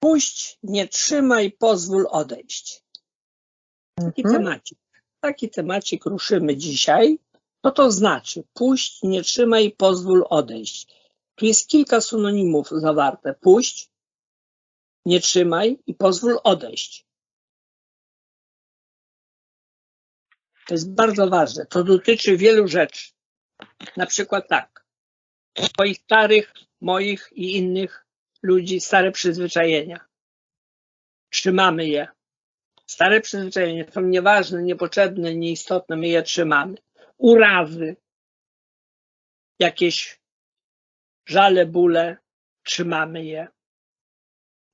Puść, nie trzymaj, pozwól odejść. Taki Mhm. temacik. Taki temacik ruszymy dzisiaj. Co to znaczy? Puść, nie trzymaj, pozwól odejść. Tu jest kilka synonimów zawarte. Puść, nie trzymaj i pozwól odejść. To jest bardzo ważne. To dotyczy wielu rzeczy. Na przykład tak. Twoich starych, moich i innych ludzi stare przyzwyczajenia. Trzymamy je. Stare przyzwyczajenia są nieważne, niepotrzebne, nieistotne, my je trzymamy. Urazy, jakieś żale, bóle, trzymamy je.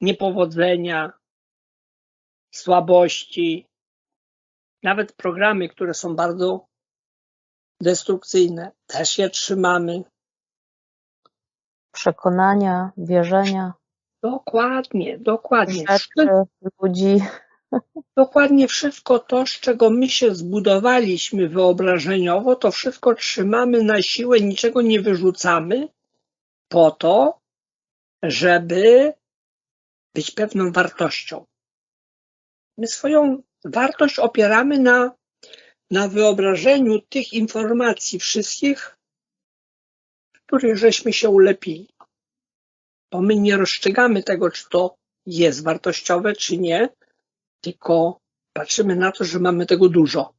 Niepowodzenia, słabości, nawet programy, które są bardzo destrukcyjne, też je trzymamy. Przekonania, wierzenia, Dokładnie, dokładnie. rzeczy, ludzi. Dokładnie wszystko to, z czego my się zbudowaliśmy wyobrażeniowo, to wszystko trzymamy na siłę, niczego nie wyrzucamy po to, żeby być pewną wartością. My swoją wartość opieramy na, na wyobrażeniu tych informacji wszystkich, których żeśmy się ulepili. Bo my nie rozstrzygamy tego, czy to jest wartościowe, czy nie, tylko patrzymy na to, że mamy tego dużo.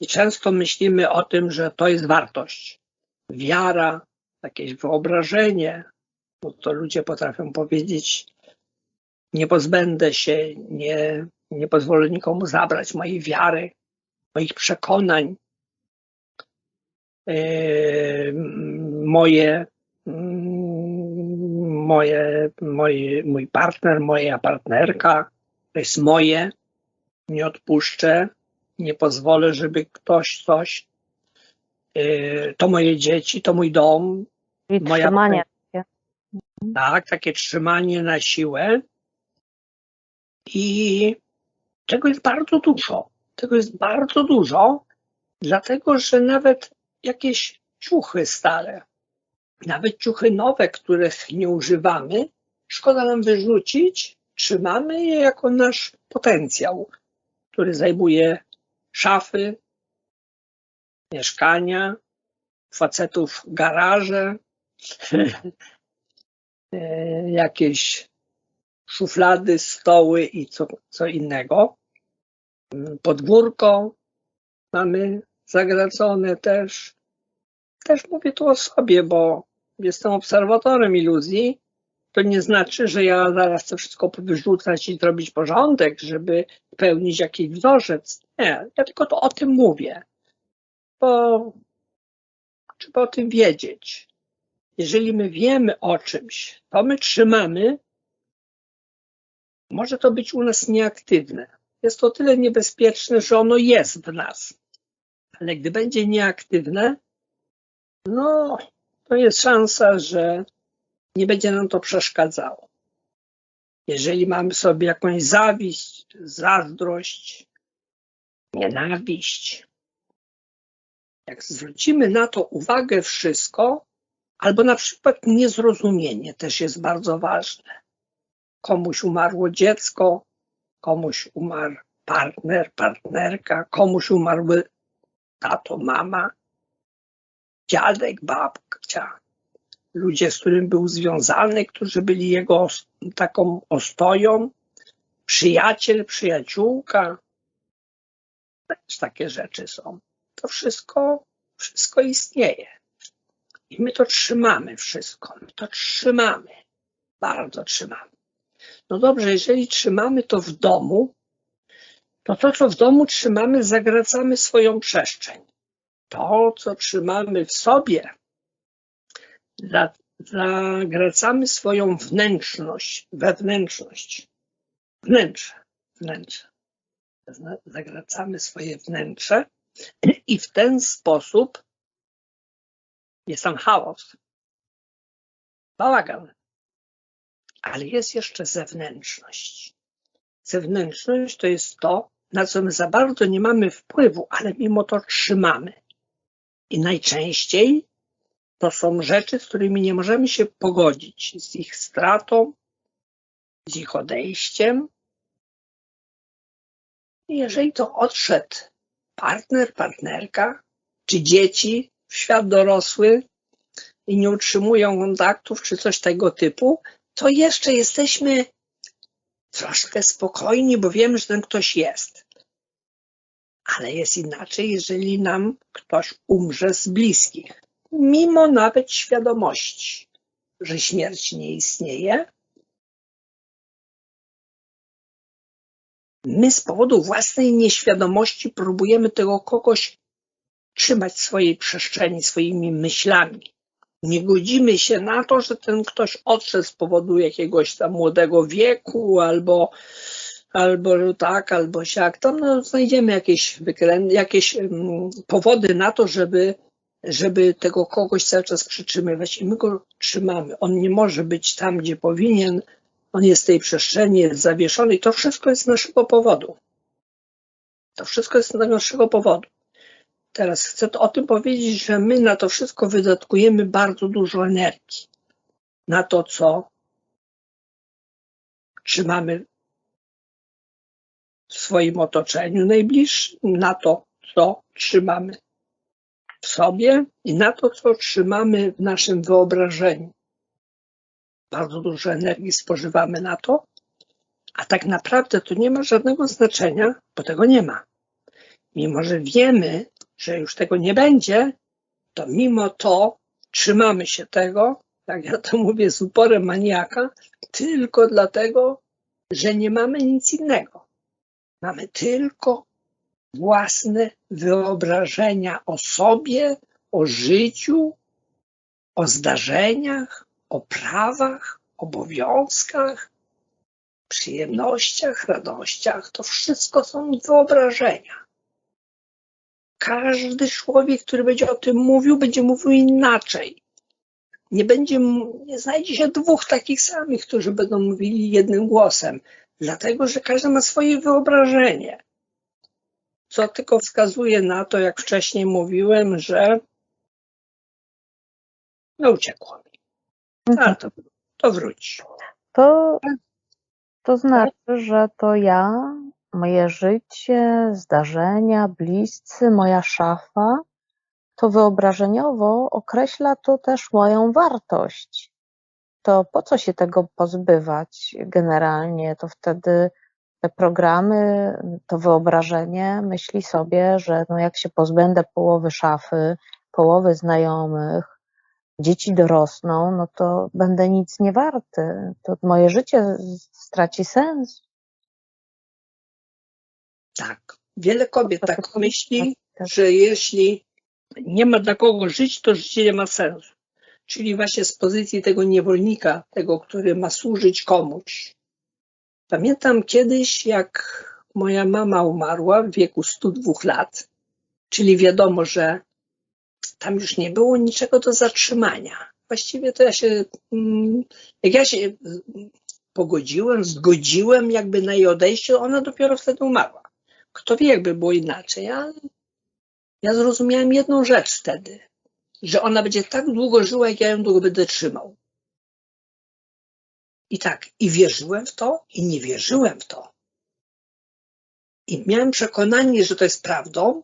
I często myślimy o tym, że to jest wartość. Wiara, jakieś wyobrażenie, bo to ludzie potrafią powiedzieć, nie pozbędę się, nie, nie pozwolę nikomu zabrać mojej wiary, moich przekonań, Yy, moje, mm, moje, moje, mój partner, moja partnerka, to jest moje, nie odpuszczę, nie pozwolę, żeby ktoś coś, yy, to moje dzieci, to mój dom, I Moja- trzymanie. tak, takie trzymanie na siłę. I tego jest bardzo dużo, tego jest bardzo dużo, dlatego, że nawet jakieś ciuchy stare, nawet ciuchy nowe, których nie używamy, szkoda nam wyrzucić, trzymamy je jako nasz potencjał, który zajmuje szafy, mieszkania, facetów garaże, e, jakieś szuflady, stoły i co, co innego. Podwórko mamy zagracone też. Też mówię tu o sobie, bo jestem obserwatorem iluzji. To nie znaczy, że ja zaraz chcę wszystko wyrzucać i zrobić porządek, żeby pełnić jakiś wzorzec. Nie, ja tylko to o tym mówię. Bo trzeba o tym wiedzieć. Jeżeli my wiemy o czymś, to my trzymamy, może to być u nas nieaktywne. Jest to tyle niebezpieczne, że ono jest w nas. Ale gdy będzie nieaktywne, no to jest szansa, że nie będzie nam to przeszkadzało. Jeżeli mamy sobie jakąś zawiść, zazdrość, nienawiść, jak zwrócimy na to uwagę wszystko, albo na przykład niezrozumienie też jest bardzo ważne. Komuś umarło dziecko, komuś umarł partner, partnerka, komuś umarły tato, mama, dziadek, babcia, ludzie, z którym był związany, którzy byli jego taką ostoją, przyjaciel, przyjaciółka. Też takie rzeczy są. To wszystko, wszystko istnieje. I my to trzymamy wszystko. My to trzymamy. Bardzo trzymamy. No dobrze, jeżeli trzymamy to w domu, to to, co w domu trzymamy, zagracamy swoją przestrzeń. To, co trzymamy w sobie, za- zagracamy swoją wnętrzność, wewnętrzność. Wnętrze, wnętrze. Zagracamy swoje wnętrze i w ten sposób jest tam chaos, bałagan. Ale jest jeszcze zewnętrzność. Zewnętrzność to jest to, na co my za bardzo nie mamy wpływu, ale mimo to trzymamy. I najczęściej to są rzeczy, z którymi nie możemy się pogodzić, z ich stratą, z ich odejściem. Jeżeli to odszedł partner, partnerka, czy dzieci w świat dorosły i nie utrzymują kontaktów, czy coś tego typu, to jeszcze jesteśmy troszkę spokojni, bo wiemy, że ten ktoś jest. Ale jest inaczej, jeżeli nam ktoś umrze z bliskich, mimo nawet świadomości, że śmierć nie istnieje. My z powodu własnej nieświadomości próbujemy tego kogoś trzymać w swojej przestrzeni, swoimi myślami. Nie godzimy się na to, że ten ktoś odszedł z powodu jakiegoś tam młodego wieku albo albo tak, albo siak. Tam no, znajdziemy jakieś, jakieś um, powody na to, żeby, żeby tego kogoś cały czas przytrzymywać i my go trzymamy. On nie może być tam, gdzie powinien. On jest w tej przestrzeni, jest zawieszony i to wszystko jest z naszego powodu. To wszystko jest z naszego powodu. Teraz chcę o tym powiedzieć, że my na to wszystko wydatkujemy bardzo dużo energii. Na to, co trzymamy w swoim otoczeniu najbliższym, na to, co trzymamy w sobie i na to, co trzymamy w naszym wyobrażeniu. Bardzo dużo energii spożywamy na to, a tak naprawdę to nie ma żadnego znaczenia, bo tego nie ma. Mimo, że wiemy, że już tego nie będzie, to mimo to trzymamy się tego, jak ja to mówię z uporem maniaka, tylko dlatego, że nie mamy nic innego. Mamy tylko własne wyobrażenia o sobie, o życiu, o zdarzeniach, o prawach, obowiązkach, przyjemnościach, radościach. To wszystko są wyobrażenia. Każdy człowiek, który będzie o tym mówił, będzie mówił inaczej. Nie będzie, nie znajdzie się dwóch takich samych, którzy będą mówili jednym głosem, dlatego że każdy ma swoje wyobrażenie. Co tylko wskazuje na to, jak wcześniej mówiłem, że no uciekło mi. Mhm. A to, to wróci. To, to znaczy, że to ja moje życie, zdarzenia, bliscy, moja szafa, to wyobrażeniowo określa to też moją wartość. To po co się tego pozbywać generalnie? To wtedy te programy, to wyobrażenie myśli sobie, że no jak się pozbędę połowy szafy, połowy znajomych, dzieci dorosną, no to będę nic nie warty. To moje życie straci sens. Tak. Wiele kobiet tak myśli, tak. że jeśli nie ma dla kogo żyć, to życie nie ma sensu. Czyli właśnie z pozycji tego niewolnika, tego, który ma służyć komuś. Pamiętam kiedyś, jak moja mama umarła w wieku 102 lat, czyli wiadomo, że tam już nie było niczego do zatrzymania. Właściwie to ja się, mm, jak ja się mm, pogodziłem, zgodziłem jakby na jej odejście, ona dopiero wtedy umarła. Kto wie, jakby było inaczej. Ja, ja zrozumiałem jedną rzecz wtedy, że ona będzie tak długo żyła, jak ja ją długo będę trzymał. I tak, i wierzyłem w to, i nie wierzyłem w to. I miałem przekonanie, że to jest prawdą,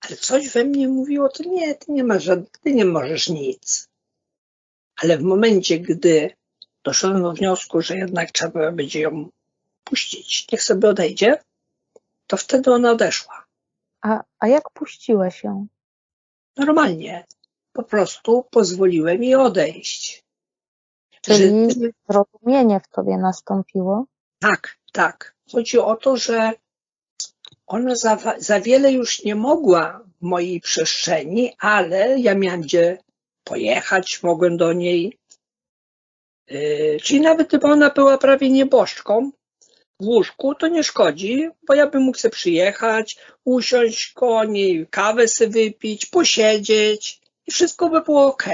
ale coś we mnie mówiło, to nie, ty nie, masz, ty nie możesz nic. Ale w momencie, gdy doszedłem do wniosku, że jednak trzeba będzie ją puścić, niech sobie odejdzie, to wtedy ona odeszła. A, a jak puściłeś ją? Normalnie. Po prostu pozwoliłem jej odejść. Czyli Że, zrozumienie w tobie nastąpiło? tak, tak. Chodzi o to, że ona za, za wiele już nie mogła w mojej przestrzeni, ale ja miałem gdzie pojechać, mogłem do niej. Yy, czyli nawet gdyby ona była prawie nieboszczką w łóżku, to nie szkodzi, bo ja bym mógł sobie przyjechać, usiąść koło niej, kawę sobie wypić, posiedzieć i wszystko by było ok.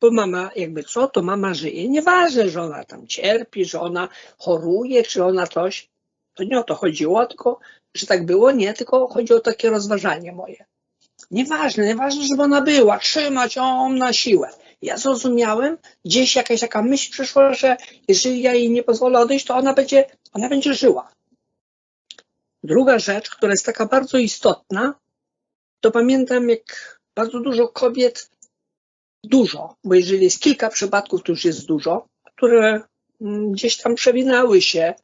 Bo mama, jakby co, to mama żyje. Nieważne, że ona tam cierpi, że ona choruje, czy ona coś. To nie o to chodziło, tylko, że tak było, nie, tylko chodzi o takie rozważanie moje. Nieważne, nieważne, żeby ona była, trzymać ją na siłę. Ja zrozumiałem, gdzieś jakaś taka myśl przyszła, że jeżeli ja jej nie pozwolę odejść, to ona będzie, ona będzie żyła. Druga rzecz, która jest taka bardzo istotna, to pamiętam, jak bardzo dużo kobiet, dużo, bo jeżeli jest kilka przypadków, to już jest dużo, które mm, gdzieś tam przewinały się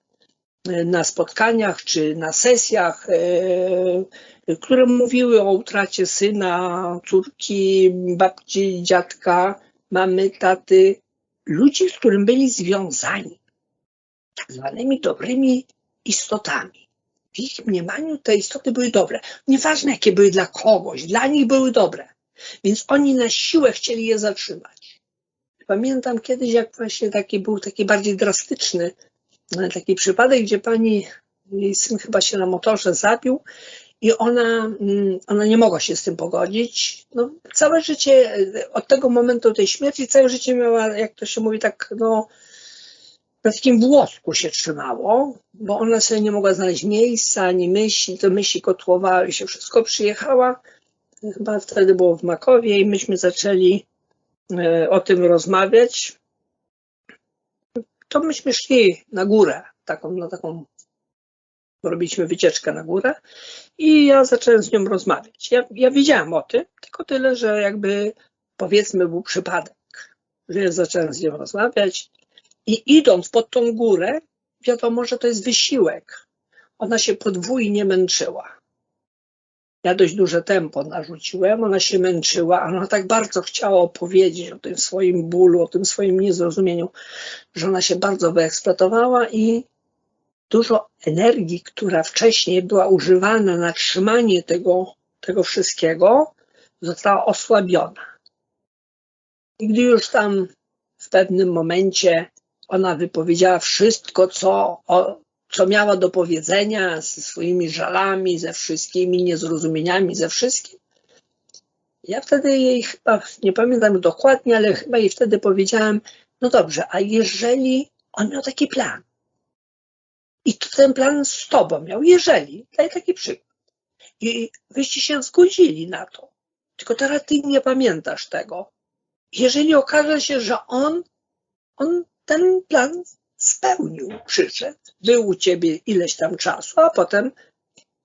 e, na spotkaniach czy na sesjach, e, które mówiły o utracie syna, córki, babci, dziadka, mamy, taty, ludzi, z którym byli związani tak zwanymi dobrymi istotami w ich mniemaniu te istoty były dobre. Nieważne, jakie były dla kogoś, dla nich były dobre. Więc oni na siłę chcieli je zatrzymać. Pamiętam kiedyś, jak właśnie taki był taki bardziej drastyczny e, taki przypadek, gdzie pani, jej syn chyba się na motorze zabił i ona, mm, ona nie mogła się z tym pogodzić. No, całe życie, e, od tego momentu tej śmierci, całe życie miała, jak to się mówi, tak no, takim włosku się trzymało, bo ona sobie nie mogła znaleźć miejsca, ani myśli, to myśli kotłowały się, wszystko przyjechała, chyba wtedy było w Makowie i myśmy zaczęli e, o tym rozmawiać. To myśmy szli na górę, taką, na taką, robiliśmy wycieczkę na górę i ja zacząłem z nią rozmawiać. Ja, ja wiedziałam o tym, tylko tyle, że jakby powiedzmy był przypadek, że ja zacząłem z nią rozmawiać, i idąc pod tą górę, wiadomo, że to jest wysiłek. Ona się podwójnie męczyła. Ja dość duże tempo narzuciłem, ona się męczyła, ona tak bardzo chciała opowiedzieć o tym swoim bólu, o tym swoim niezrozumieniu, że ona się bardzo wyeksploatowała i dużo energii, która wcześniej była używana na trzymanie tego, tego wszystkiego, została osłabiona. I gdy już tam w pewnym momencie ona wypowiedziała wszystko, co, o, co miała do powiedzenia, ze swoimi żalami, ze wszystkimi niezrozumieniami, ze wszystkim. Ja wtedy jej chyba, nie pamiętam dokładnie, ale chyba jej wtedy powiedziałem, no dobrze, a jeżeli on miał taki plan? I ten plan z tobą miał, jeżeli, daj taki przykład, i wyście się zgodzili na to, tylko teraz ty nie pamiętasz tego, jeżeli okaże się, że on, on ten plan spełnił, przyszedł, był u ciebie ileś tam czasu, a potem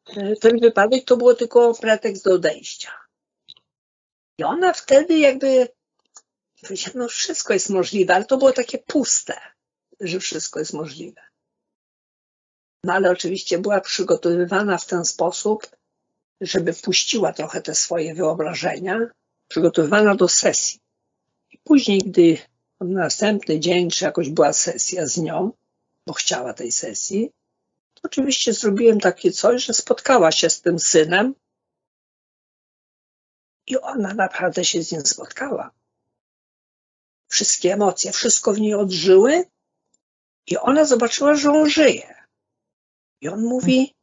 e, ten wypadek to było tylko pretekst do odejścia. I ona wtedy jakby powiedziała, no wszystko jest możliwe, ale to było takie puste, że wszystko jest możliwe. No ale oczywiście była przygotowywana w ten sposób, żeby puściła trochę te swoje wyobrażenia, przygotowywana do sesji. I później, gdy następny dzień, czy jakoś była sesja z nią, bo chciała tej sesji, to oczywiście zrobiłem takie coś, że spotkała się z tym synem i ona naprawdę się z nim spotkała. Wszystkie emocje, wszystko w niej odżyły i ona zobaczyła, że on żyje. I on mówi,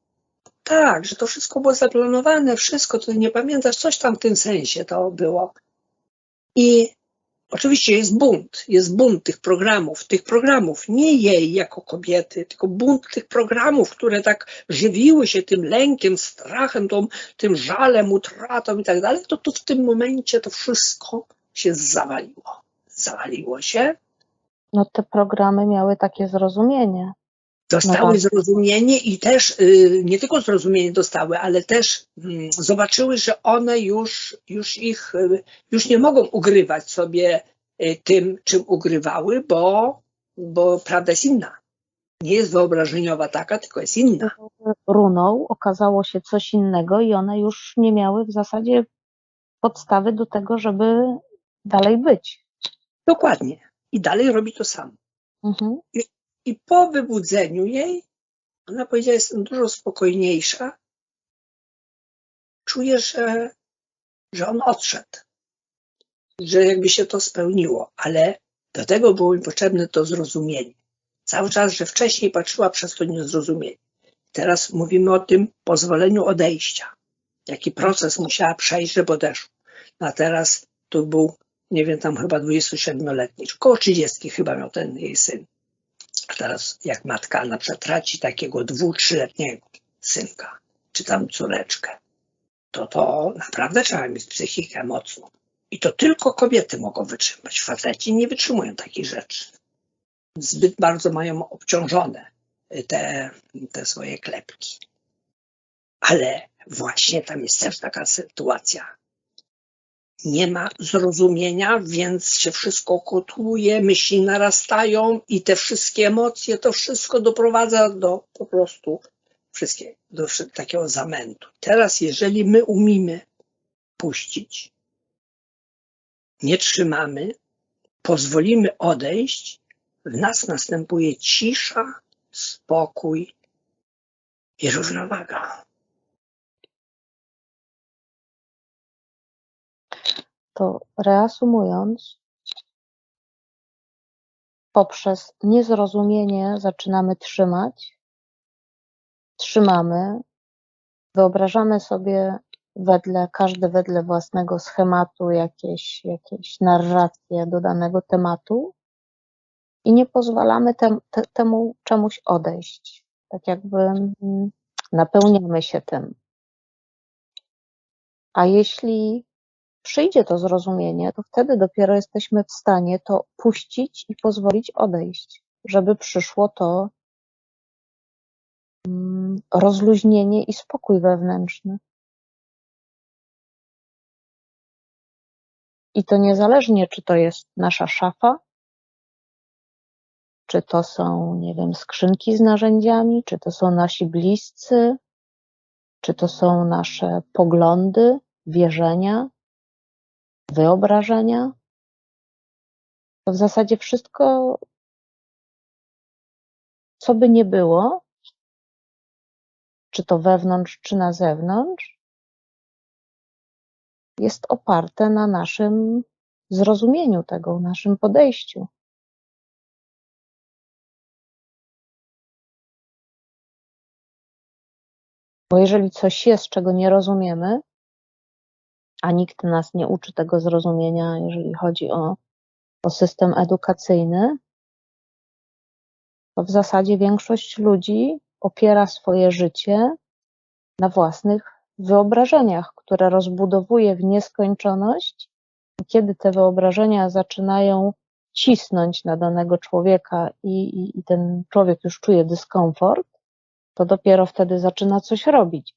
tak, że to wszystko było zaplanowane, wszystko, to nie pamiętasz, coś tam w tym sensie to było. I Oczywiście jest bunt, jest bunt tych programów, tych programów, nie jej jako kobiety, tylko bunt tych programów, które tak żywiły się tym lękiem, strachem, tą, tym żalem, utratą i tak dalej, to tu w tym momencie to wszystko się zawaliło. Zawaliło się. No te programy miały takie zrozumienie. Dostały no zrozumienie i też y, nie tylko zrozumienie dostały, ale też mm, zobaczyły, że one już, już ich y, już nie mogą ugrywać sobie y, tym, czym ugrywały, bo, bo prawda jest inna. Nie jest wyobrażeniowa taka, tylko jest inna. Runą okazało się coś innego i one już nie miały w zasadzie podstawy do tego, żeby dalej być. Dokładnie. I dalej robi to samo. Mhm. I po wybudzeniu jej, ona powiedziała, jestem dużo spokojniejsza. Czuję, że, że on odszedł, że jakby się to spełniło, ale do tego było mi potrzebne to zrozumienie. Cały czas, że wcześniej patrzyła przez to niezrozumienie. Teraz mówimy o tym pozwoleniu odejścia. Jaki proces musiała przejść, żeby odeszło. No a teraz to był, nie wiem, tam chyba 27-letni, czy około 30 chyba miał ten jej syn. Teraz jak matka na przykład traci takiego dwu, trzyletniego synka, czy tam córeczkę, to to naprawdę trzeba mieć psychikę mocną. I to tylko kobiety mogą wytrzymać. Faceci nie wytrzymują takich rzeczy. Zbyt bardzo mają obciążone te, te swoje klepki. Ale właśnie tam jest też taka sytuacja. Nie ma zrozumienia, więc się wszystko kotłuje, myśli narastają i te wszystkie emocje, to wszystko doprowadza do po prostu wszystkie, do takiego zamętu. Teraz, jeżeli my umimy puścić, nie trzymamy, pozwolimy odejść, w nas następuje cisza, spokój i równowaga. To reasumując, poprzez niezrozumienie zaczynamy trzymać, trzymamy, wyobrażamy sobie wedle, każdy wedle własnego schematu jakieś, jakieś narracje do danego tematu i nie pozwalamy tem, te, temu czemuś odejść. Tak jakby mm, napełniamy się tym. A jeśli przyjdzie to zrozumienie, to wtedy dopiero jesteśmy w stanie to puścić i pozwolić odejść, żeby przyszło to mm, rozluźnienie i spokój wewnętrzny. I to niezależnie, czy to jest nasza szafa, czy to są, nie wiem, skrzynki z narzędziami, czy to są nasi bliscy, czy to są nasze poglądy, wierzenia, wyobrażenia. To w zasadzie wszystko, co by nie było, czy to wewnątrz, czy na zewnątrz, jest oparte na naszym zrozumieniu tego, naszym podejściu. Bo jeżeli coś jest, czego nie rozumiemy, a nikt nas nie uczy tego zrozumienia, jeżeli chodzi o, o system edukacyjny, to w zasadzie większość ludzi opiera swoje życie na własnych wyobrażeniach, które rozbudowuje w nieskończoność. I kiedy te wyobrażenia zaczynają cisnąć na danego człowieka i, i, i ten człowiek już czuje dyskomfort, to dopiero wtedy zaczyna coś robić.